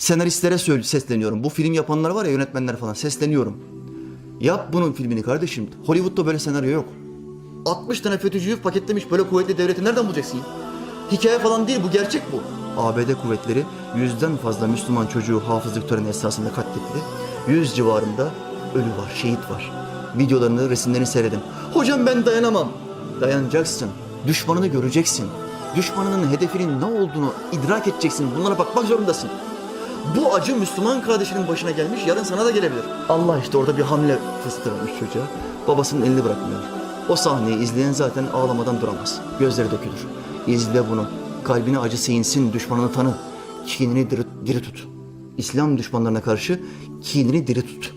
Senaristlere sesleniyorum. Bu film yapanlar var ya yönetmenler falan sesleniyorum. Yap bunun filmini kardeşim. Hollywood'da böyle senaryo yok. 60 tane FETÖ'cüyü paketlemiş böyle kuvvetli devleti nereden bulacaksın ya? Hikaye falan değil bu gerçek bu. ABD kuvvetleri yüzden fazla Müslüman çocuğu hafızlık töreni esnasında katletti. Yüz civarında ölü var, şehit var. Videolarını, resimlerini seyredin. Hocam ben dayanamam. Dayanacaksın. Düşmanını göreceksin. Düşmanının hedefinin ne olduğunu idrak edeceksin. Bunlara bakmak zorundasın. Bu acı Müslüman kardeşinin başına gelmiş, yarın sana da gelebilir. Allah işte orada bir hamle fıstırmış çocuğa. Babasının elini bırakmıyor. O sahneyi izleyen zaten ağlamadan duramaz. Gözleri dökülür. İzle bunu. Kalbine acısı insin, düşmanını tanı. Kinini diri, diri tut. İslam düşmanlarına karşı kinini diri tut.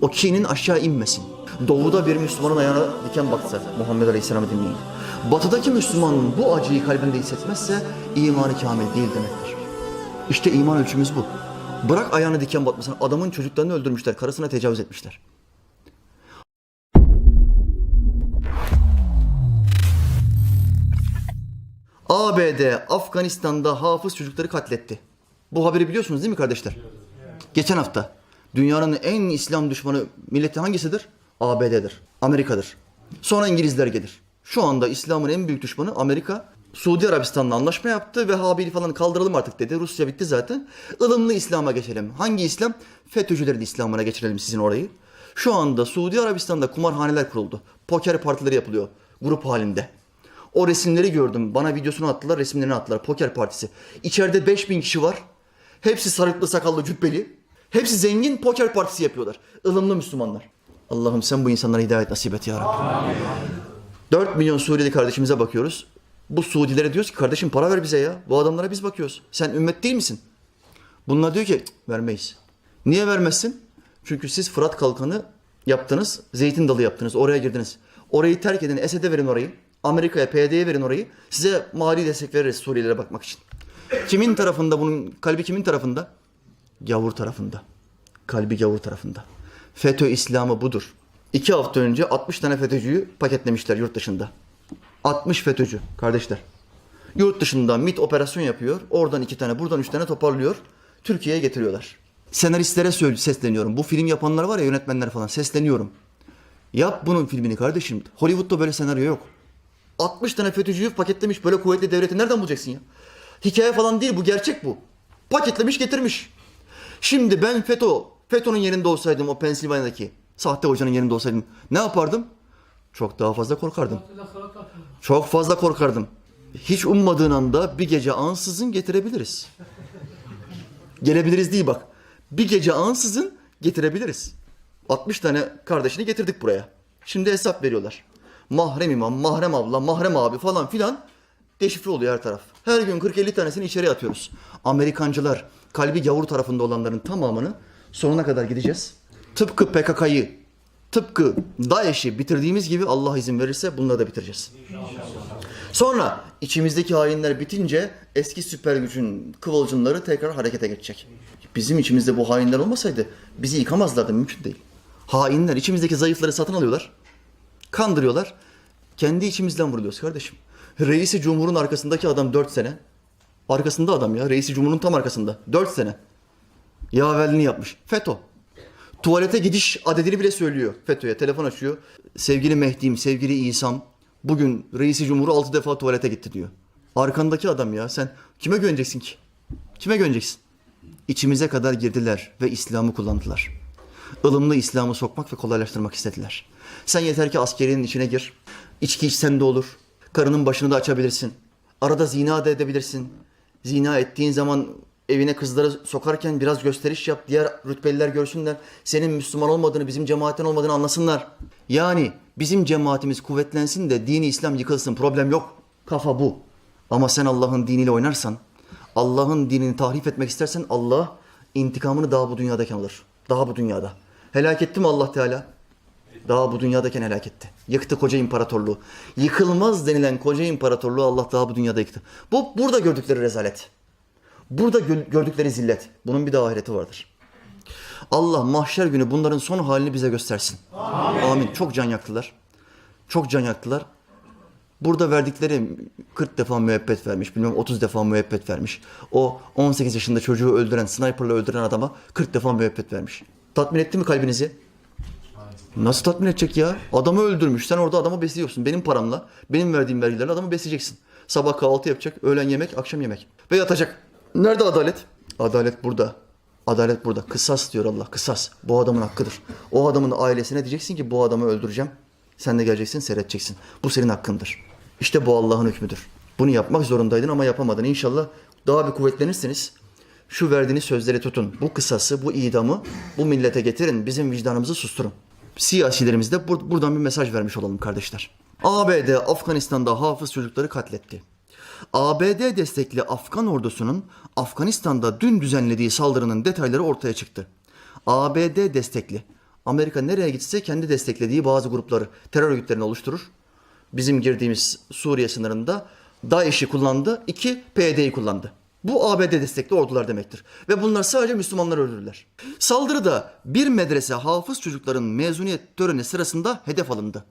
O kinin aşağı inmesin. Doğuda bir Müslümanın ayağına diken batsa Muhammed Aleyhisselam'ı dinleyin. Batıdaki Müslüman bu acıyı kalbinde hissetmezse imanı kamil değil demektir. İşte iman ölçümüz bu. Bırak ayağına diken batmasın. Adamın çocuklarını öldürmüşler. Karısına tecavüz etmişler. ABD Afganistan'da hafız çocukları katletti. Bu haberi biliyorsunuz değil mi kardeşler? Geçen hafta dünyanın en İslam düşmanı milleti hangisidir? ABD'dir, Amerika'dır. Sonra İngilizler gelir. Şu anda İslam'ın en büyük düşmanı Amerika. Suudi Arabistan'la anlaşma yaptı ve Habil falan kaldıralım artık dedi. Rusya bitti zaten. Ilımlı İslam'a geçelim. Hangi İslam? FETÖ'cülerin İslam'ına geçirelim sizin orayı. Şu anda Suudi Arabistan'da kumarhaneler kuruldu. Poker partileri yapılıyor grup halinde. O resimleri gördüm. Bana videosunu attılar, resimlerini attılar. Poker partisi. İçeride 5000 kişi var. Hepsi sarıklı sakallı cübbeli. Hepsi zengin poker partisi yapıyorlar. Ilımlı Müslümanlar. Allah'ım sen bu insanlara hidayet nasip et ya Rabbi. 4 milyon Suriyeli kardeşimize bakıyoruz. Bu Suudilere diyoruz ki kardeşim para ver bize ya. Bu adamlara biz bakıyoruz. Sen ümmet değil misin? Bunlar diyor ki "Cık, vermeyiz. Niye vermezsin? Çünkü siz Fırat Kalkanı yaptınız, Zeytin Dalı yaptınız, oraya girdiniz. Orayı terk edin, Esed'e verin orayı. Amerika'ya, PYD'ye verin orayı. Size mali destek veririz Suriyelilere bakmak için. Kimin tarafında bunun, kalbi kimin tarafında? Gavur tarafında. Kalbi gavur tarafında. FETÖ İslamı budur. İki hafta önce 60 tane FETÖ'cüyü paketlemişler yurt dışında. 60 FETÖ'cü kardeşler. Yurt dışında MIT operasyon yapıyor. Oradan iki tane, buradan üç tane toparlıyor. Türkiye'ye getiriyorlar. Senaristlere sesleniyorum. Bu film yapanlar var ya yönetmenler falan sesleniyorum. Yap bunun filmini kardeşim. Hollywood'da böyle senaryo yok. 60 tane FETÖ'cüyü paketlemiş böyle kuvvetli devleti nereden bulacaksın ya? Hikaye falan değil bu gerçek bu. Paketlemiş getirmiş. Şimdi ben FETÖ, FETÖ'nün yerinde olsaydım o Pensilvanya'daki sahte hocanın yerinde olsaydım ne yapardım? Çok daha fazla korkardım. Çok fazla korkardım. Hiç ummadığın anda bir gece ansızın getirebiliriz. Gelebiliriz değil bak. Bir gece ansızın getirebiliriz. 60 tane kardeşini getirdik buraya. Şimdi hesap veriyorlar. Mahrem imam, mahrem abla, mahrem abi falan filan deşifre oluyor her taraf. Her gün 40-50 tanesini içeriye atıyoruz. Amerikancılar, kalbi gavur tarafında olanların tamamını sonuna kadar gideceğiz. Tıpkı PKK'yı, tıpkı DAEŞ'i bitirdiğimiz gibi Allah izin verirse bunları da bitireceğiz. Sonra içimizdeki hainler bitince eski süper gücün kıvılcımları tekrar harekete geçecek. Bizim içimizde bu hainler olmasaydı bizi yıkamazlardı mümkün değil. Hainler içimizdeki zayıfları satın alıyorlar. Kandırıyorlar. Kendi içimizden vuruluyoruz kardeşim. Reisi Cumhur'un arkasındaki adam 4 sene. Arkasında adam ya. Reisi Cumhur'un tam arkasında. 4 sene. Yaverliğini yapmış. FETÖ. Tuvalete gidiş adedini bile söylüyor FETÖ'ye. Telefon açıyor. Sevgili Mehdi'm, sevgili İsa'm bugün reisi cumhuru 6 defa tuvalete gitti diyor. Arkandaki adam ya sen kime güveneceksin ki? Kime güveneceksin? İçimize kadar girdiler ve İslam'ı kullandılar. Ilımlı İslam'ı sokmak ve kolaylaştırmak istediler. Sen yeter ki askerinin içine gir. İçki içsen de olur. Karının başını da açabilirsin. Arada zina da edebilirsin. Zina ettiğin zaman evine kızları sokarken biraz gösteriş yap. Diğer rütbeliler görsünler. Senin Müslüman olmadığını, bizim cemaatten olmadığını anlasınlar. Yani bizim cemaatimiz kuvvetlensin de dini İslam yıkılsın. Problem yok. Kafa bu. Ama sen Allah'ın diniyle oynarsan, Allah'ın dinini tahrif etmek istersen Allah intikamını daha bu dünyadayken alır. Daha bu dünyada. Helak etti mi Allah Teala? Daha bu dünyadayken helak etti. Yıktı koca imparatorluğu. Yıkılmaz denilen koca imparatorluğu Allah daha bu dünyada yıktı. Bu burada gördükleri rezalet. Burada gö- gördükleri zillet. Bunun bir de ahireti vardır. Allah mahşer günü bunların son halini bize göstersin. Amin. Çok can yaktılar. Çok can yaktılar. Burada verdikleri 40 defa müebbet vermiş, bilmem 30 defa müebbet vermiş. O 18 yaşında çocuğu öldüren, sniperla öldüren adama 40 defa müebbet vermiş. Tatmin etti mi kalbinizi? Nasıl tatmin edecek ya? Adamı öldürmüş. Sen orada adamı besliyorsun. Benim paramla, benim verdiğim vergilerle adamı besleyeceksin. Sabah kahvaltı yapacak, öğlen yemek, akşam yemek. Ve yatacak. Nerede adalet? Adalet burada. Adalet burada. Kısas diyor Allah. Kısas. Bu adamın hakkıdır. O adamın ailesine diyeceksin ki bu adamı öldüreceğim. Sen de geleceksin seyredeceksin. Bu senin hakkındır. İşte bu Allah'ın hükmüdür. Bunu yapmak zorundaydın ama yapamadın. İnşallah daha bir kuvvetlenirsiniz. Şu verdiğiniz sözleri tutun. Bu kısası, bu idamı bu millete getirin. Bizim vicdanımızı susturun. Siyasilerimiz de bur- buradan bir mesaj vermiş olalım kardeşler. ABD Afganistan'da hafız çocukları katletti. ABD destekli Afgan ordusunun Afganistan'da dün düzenlediği saldırının detayları ortaya çıktı. ABD destekli. Amerika nereye gitse kendi desteklediği bazı grupları, terör örgütlerini oluşturur. Bizim girdiğimiz Suriye sınırında DAEŞ'i kullandı, iki PYD'yi kullandı. Bu ABD destekli ordular demektir. Ve bunlar sadece Müslümanları öldürürler. Saldırıda bir medrese hafız çocukların mezuniyet töreni sırasında hedef alındı.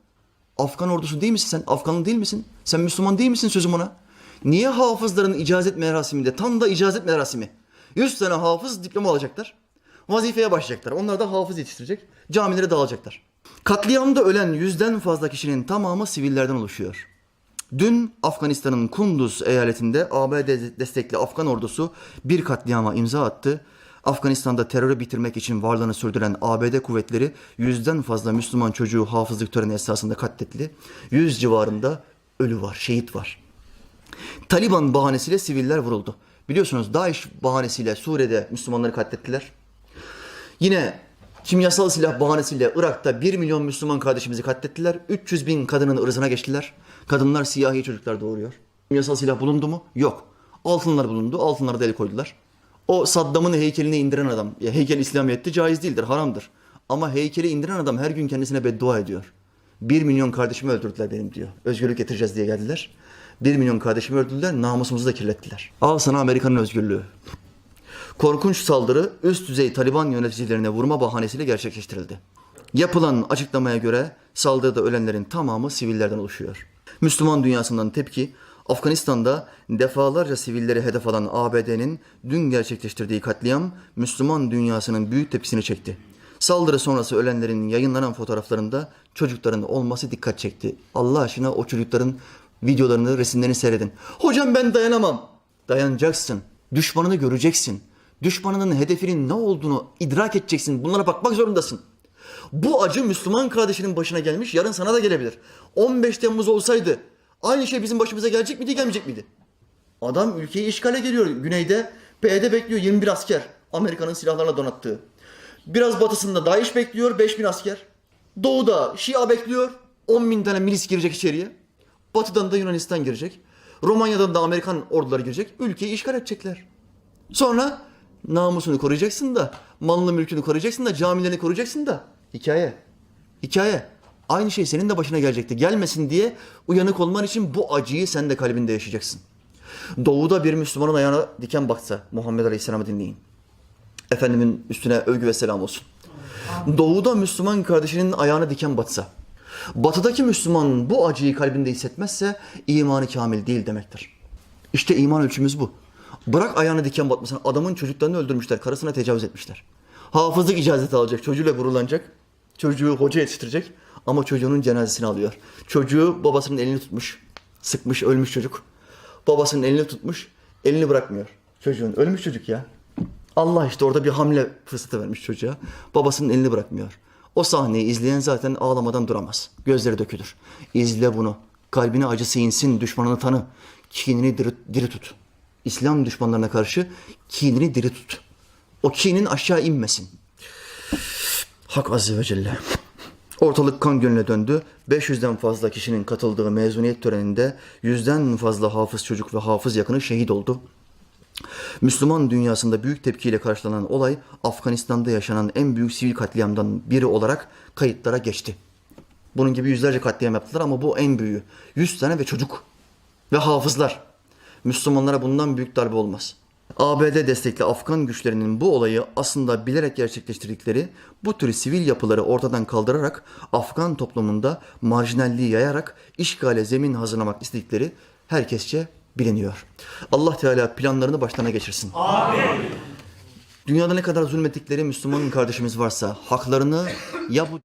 Afgan ordusu değil misin sen? Afganlı değil misin? Sen Müslüman değil misin sözüm ona? Niye hafızların icazet merasiminde, tam da icazet merasimi? 100 tane hafız diploma alacaklar. Vazifeye başlayacaklar. Onlar da hafız yetiştirecek. Camilere dağılacaklar. Katliamda ölen yüzden fazla kişinin tamamı sivillerden oluşuyor. Dün Afganistan'ın Kunduz eyaletinde ABD destekli Afgan ordusu bir katliama imza attı. Afganistan'da terörü bitirmek için varlığını sürdüren ABD kuvvetleri yüzden fazla Müslüman çocuğu hafızlık töreni esnasında katletti. Yüz civarında ölü var, şehit var. Taliban bahanesiyle siviller vuruldu. Biliyorsunuz DAEŞ bahanesiyle Suriye'de Müslümanları katlettiler. Yine kimyasal silah bahanesiyle Irak'ta 1 milyon Müslüman kardeşimizi katlettiler. 300 bin kadının ırzına geçtiler. Kadınlar siyahi çocuklar doğuruyor. Kimyasal silah bulundu mu? Yok. Altınlar bulundu. Altınlara da koydular. O Saddam'ın heykelini indiren adam. Ya heykel İslamiyet'te caiz değildir, haramdır. Ama heykeli indiren adam her gün kendisine beddua ediyor. 1 milyon kardeşimi öldürdüler benim diyor. Özgürlük getireceğiz diye geldiler. 1 milyon kardeşimi öldürdüler, namusumuzu da kirlettiler. Al sana Amerika'nın özgürlüğü. Korkunç saldırı üst düzey Taliban yöneticilerine vurma bahanesiyle gerçekleştirildi. Yapılan açıklamaya göre saldırıda ölenlerin tamamı sivillerden oluşuyor. Müslüman dünyasından tepki Afganistan'da defalarca sivilleri hedef alan ABD'nin dün gerçekleştirdiği katliam Müslüman dünyasının büyük tepkisini çekti. Saldırı sonrası ölenlerin yayınlanan fotoğraflarında çocukların olması dikkat çekti. Allah aşkına o çocukların videolarını, resimlerini seyredin. Hocam ben dayanamam. Dayanacaksın. Düşmanını göreceksin. Düşmanının hedefinin ne olduğunu idrak edeceksin. Bunlara bakmak zorundasın. Bu acı Müslüman kardeşinin başına gelmiş, yarın sana da gelebilir. 15 Temmuz olsaydı aynı şey bizim başımıza gelecek miydi, gelmeyecek miydi? Adam ülkeyi işgale geliyor. Güneyde PYD bekliyor 21 asker. Amerika'nın silahlarla donattığı. Biraz batısında DAEŞ bekliyor 5000 asker. Doğuda Şia bekliyor 10 bin tane milis girecek içeriye. Batıdan da Yunanistan girecek. Romanya'dan da Amerikan orduları girecek. Ülkeyi işgal edecekler. Sonra namusunu koruyacaksın da, malını mülkünü koruyacaksın da, camilerini koruyacaksın da. Hikaye. Hikaye. Aynı şey senin de başına gelecekti. Gelmesin diye uyanık olman için bu acıyı sen de kalbinde yaşayacaksın. Doğuda bir Müslümanın ayağına diken baksa Muhammed Aleyhisselam'ı dinleyin. Efendimin üstüne övgü ve selam olsun. Doğuda Müslüman kardeşinin ayağına diken batsa, batıdaki Müslüman bu acıyı kalbinde hissetmezse imanı kamil değil demektir. İşte iman ölçümüz bu. Bırak ayağına diken batmasını. Adamın çocuklarını öldürmüşler. Karısına tecavüz etmişler. Hafızlık icazeti alacak. Çocuğuyla gururlanacak. Çocuğu hoca yetiştirecek. Ama çocuğunun cenazesini alıyor. Çocuğu babasının elini tutmuş. Sıkmış ölmüş çocuk. Babasının elini tutmuş. Elini bırakmıyor. Çocuğun. Ölmüş çocuk ya. Allah işte orada bir hamle fırsatı vermiş çocuğa. Babasının elini bırakmıyor. O sahneyi izleyen zaten ağlamadan duramaz. Gözleri dökülür. İzle bunu. Kalbine acısı insin, düşmanını tanı. Kinini diri, diri tut. İslam düşmanlarına karşı kinini diri tut. O kinin aşağı inmesin. Hak Azze ve Celle. Ortalık kan gölüne döndü. 500'den fazla kişinin katıldığı mezuniyet töreninde yüzden fazla hafız çocuk ve hafız yakını şehit oldu. Müslüman dünyasında büyük tepkiyle karşılanan olay Afganistan'da yaşanan en büyük sivil katliamdan biri olarak kayıtlara geçti. Bunun gibi yüzlerce katliam yaptılar ama bu en büyüğü. 100 tane ve çocuk ve hafızlar. Müslümanlara bundan büyük darbe olmaz. ABD destekli Afgan güçlerinin bu olayı aslında bilerek gerçekleştirdikleri bu tür sivil yapıları ortadan kaldırarak Afgan toplumunda marjinalliği yayarak işgale zemin hazırlamak istedikleri herkesçe biliniyor. Allah Teala planlarını başlarına geçirsin. Dünyada ne kadar zulmettikleri Müslüman kardeşimiz varsa haklarını ya bu